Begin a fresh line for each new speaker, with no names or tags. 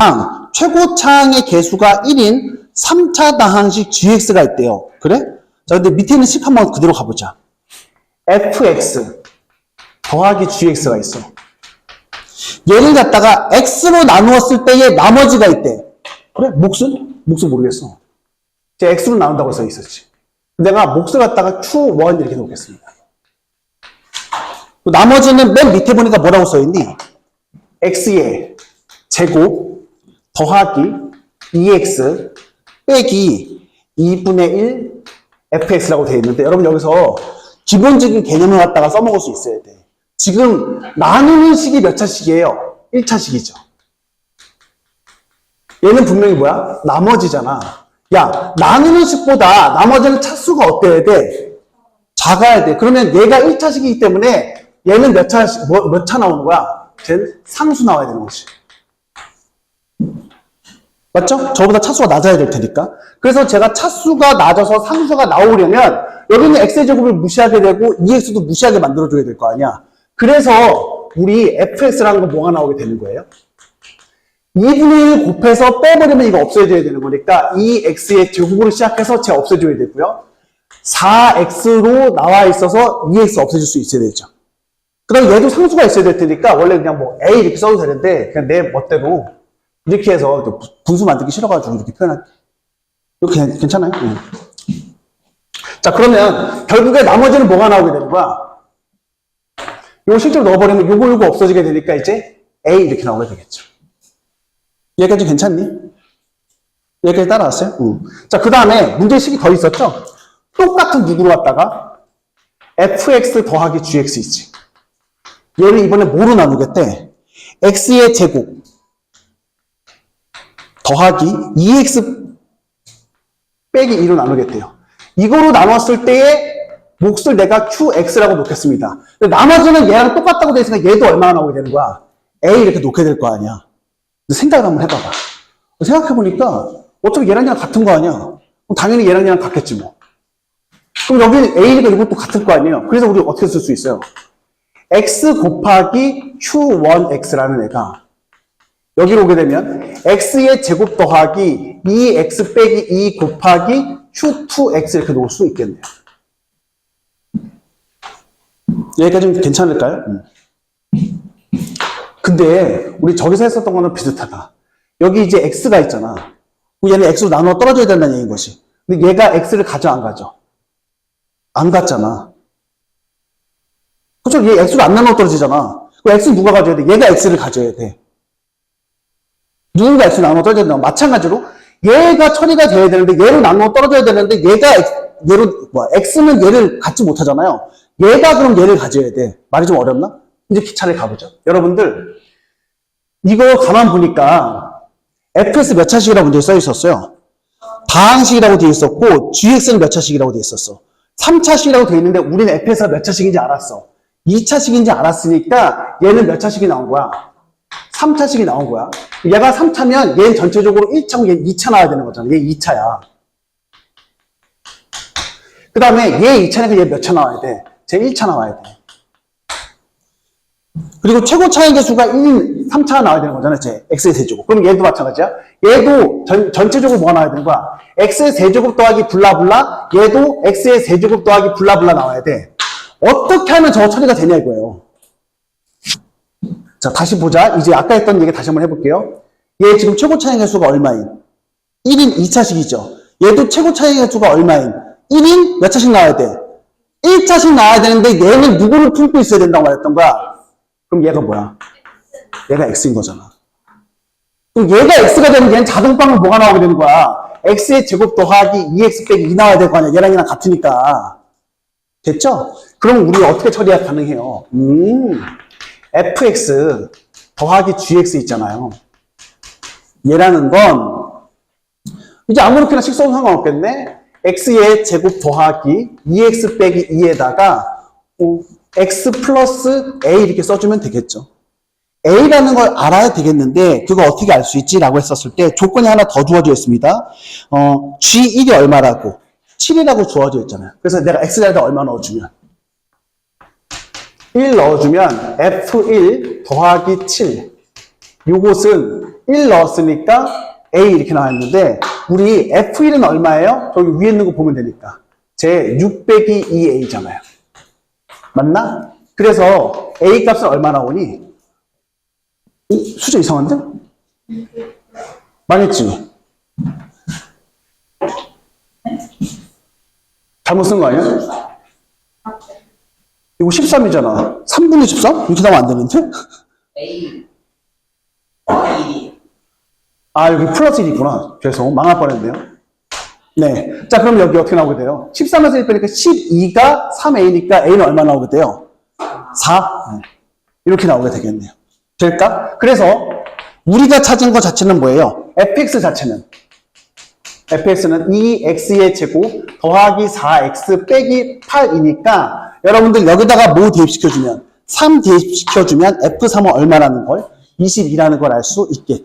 최고차항, 최고 차항의 개수가 1인 3차 다항식 gx가 있대요. 그래? 자, 근데 밑에 있는 식 한번 그대로 가보자. fx 더하기 gx가 있어. 얘를 갖다가 x로 나누었을 때의 나머지가 있대. 그래? 몫은? 몫은 모르겠어. 이제 x로 나눈다고 써 있었지. 내가 몫을 갖다가 q1 이렇게 놓겠습니다. 나머지는 맨 밑에 보니까 뭐라고 써있니? x의 제곱 더하기 2x 빼기 2분의 1 fx라고 되어 있는데 여러분 여기서 기본적인 개념을 갖다가 써먹을 수 있어야 돼. 지금 나누는 식이 몇 차식이에요? 1차식이죠. 얘는 분명히 뭐야? 나머지잖아. 야, 나누는 식보다 나머지는 차수가 어때야 돼? 작아야 돼. 그러면 얘가 1차식이기 때문에 얘는 몇 차, 뭐, 몇차 나오는 거야? 쟤는 상수 나와야 되는 거지. 맞죠? 저보다 차수가 낮아야 될 테니까. 그래서 제가 차수가 낮아서 상수가 나오려면 여기는 x의 제곱을 무시하게 되고 2x도 무시하게 만들어줘야 될 거 아니야. 그래서 우리 fx라는 건 뭐가 나오게 되는 거예요? 2분의 1 곱해서 빼버리면 이거 없애줘야 되는 거니까 2x의 제곱으로 시작해서 쟤 없애줘야 되고요. 4x로 나와 있어서 2x 없애줄 수 있어야 되죠. 그 다음에 얘도 상수가 있어야 될 테니까 원래 그냥 뭐 a 이렇게 써도 되는데 그냥 내 멋대로 이렇게 해서 또 분수 만들기 싫어가지고 이렇게 표현할 이거 그냥 괜찮아요? 응. 자 그러면 결국에 나머지는 뭐가 나오게 되는 거야? 이거 실제로 넣어버리면 요거 요거 없어지게 되니까 이제 a 이렇게 나오게 되겠죠. 여기까지 괜찮니? 여기까지 따라왔어요? 응. 자, 그 다음에 문제식이 더 있었죠? 똑같은 누구로 왔다가 fx 더하기 gx 있지. 얘를 이번에 뭐로 나누겠대? x의 제곱 더하기 2x 빼기 2로 나누겠대요. 이거로 나눴을 때의 몫을 내가 qx라고 놓겠습니다. 나머지는 얘랑 똑같다고 돼 있으니까 얘도 얼마나 나오게 되는 거야? a 이렇게 놓게 될 거 아니야. 생각을 한번 해봐봐. 생각해보니까 어차피 얘랑 얘랑 같은 거 아니야. 그럼 당연히 얘랑 얘랑 같겠지 뭐. 그럼 여기는 A니까 이것도 같을 거 아니에요. 그래서 우리 어떻게 쓸 수 있어요? X 곱하기 Q1X라는 애가 여기로 오게 되면 X의 제곱 더하기 2X 빼기 2 곱하기 Q2X 이렇게 놓을 수 있겠네요. 여기까지 좀 괜찮을까요? 음. 근데 우리 저기서 했었던 거는 비슷하다. 여기 이제 x가 있잖아. 얘는 x로 나누어 떨어져야 된다는 얘기인 것이. 근데 얘가 x를 가져 안 가져? 안 갔잖아. 그쵸? 얘 x로 안 나누어 떨어지잖아. 그럼 x 누가 가져야 돼? 얘가 x를 가져야 돼. 누군가 x로 나누어 떨어져야 된다. 마찬가지로 얘가 처리가 돼야 되는데 얘로 나누어 떨어져야 되는데 얘가 얘로 뭐 x는 얘를 갖지 못하잖아요. 얘가 그럼 얘를 가져야 돼. 말이 좀 어렵나? 이제 기차를 가보죠. 여러분들, 이거 가만 보니까 fs 몇 차식이라고 문제에 써 있었어요. 다항식이라고 되어 있었고, gx는 몇 차식이라고 되어 있었어. 3차식이라고 되어 있는데, 우리는 fs가 몇 차식인지 알았어. 2차식인지 알았으니까, 얘는 몇 차식이 나온 거야? 3차식이 나온 거야. 얘가 3차면, 얘는 전체적으로 1차고 얘는 2차 나와야 되는 거잖아. 얘 2차야. 그 다음에 얘 2차니까 얘 몇 차 나와야 돼? 제 1차 나와야 돼. 그리고 최고 차이 개수가 1, 3차가 나와야 되는 거잖아요. 제 x의 세제곱. 그럼 얘도 마찬가지야. 얘도 전, 전체적으로 뭐가 나와야 되는 거야? x의 세제곱 더하기 블라블라. 얘도 x의 세제곱 더하기 블라블라 나와야 돼. 어떻게 하면 저 처리가 되냐 이거예요. 자, 다시 보자. 이제 아까 했던 얘기 다시 한번 해볼게요. 얘 지금 최고 차이 개수가 얼마인? 1인 2차식이죠. 얘도 최고 차이 개수가 얼마인? 1인 몇 차씩 나와야 돼? 1차씩 나와야 되는데 얘는 누구를 품고 있어야 된다고 말했던 거야? 그럼 얘가 뭐야? 얘가 x인 거잖아. 그럼 얘가 x가 되면 얘는 자동방으로 뭐가 나오게 되는 거야? x의 제곱 더하기 2x 빼기 2 나와야 될 거 아니야? 얘랑 얘랑 같으니까. 됐죠? 그럼 우리 어떻게 처리가 가능해요? 음, fx 더하기 gx 있잖아요. 얘라는 건 이제 아무렇게나 식 써도 상관없겠네? x의 제곱 더하기 2x 빼기 2에다가 x 플러스 a 이렇게 써주면 되겠죠. a라는 걸 알아야 되겠는데 그거 어떻게 알 수 있지라고 했었을 때 조건이 하나 더 주어져 있습니다. 어, g1이 얼마라고 7이라고 주어져 있잖아요. 그래서 내가 x에다 얼마 넣어주면 1 넣어주면 f1 더하기 7 요것은 1 넣었으니까 A 이렇게 나왔는데 우리 F1은 얼마예요? 저기 위에 있는 거 보면 되니까 제6 빼기 2A잖아요. 맞나? 그래서 A 값은 얼마 나오니? 이 수저 이상한데? 망했지? 잘못 쓴 거 아니야? 이거 13이잖아. 3분의 13? 이렇게 나오면 안 되는데?
A
아, 여기 플러스 1이구나. 죄송. 망할 뻔 했네요. 네. 자, 그럼 여기 어떻게 나오게 돼요? 13에서 1 빼니까 12가 3A니까 A는 얼마 나오게 돼요? 4. 이렇게 나오게 되겠네요. 될까? 그래서 우리가 찾은 것 자체는 뭐예요? fx 자체는 fx는 2x의 제곱 더하기 4x 빼기 8이니까 여러분들 여기다가 뭐 대입시켜주면 3 대입시켜주면 f3은 얼마라는 걸 22라는 걸 알 수 있겠죠.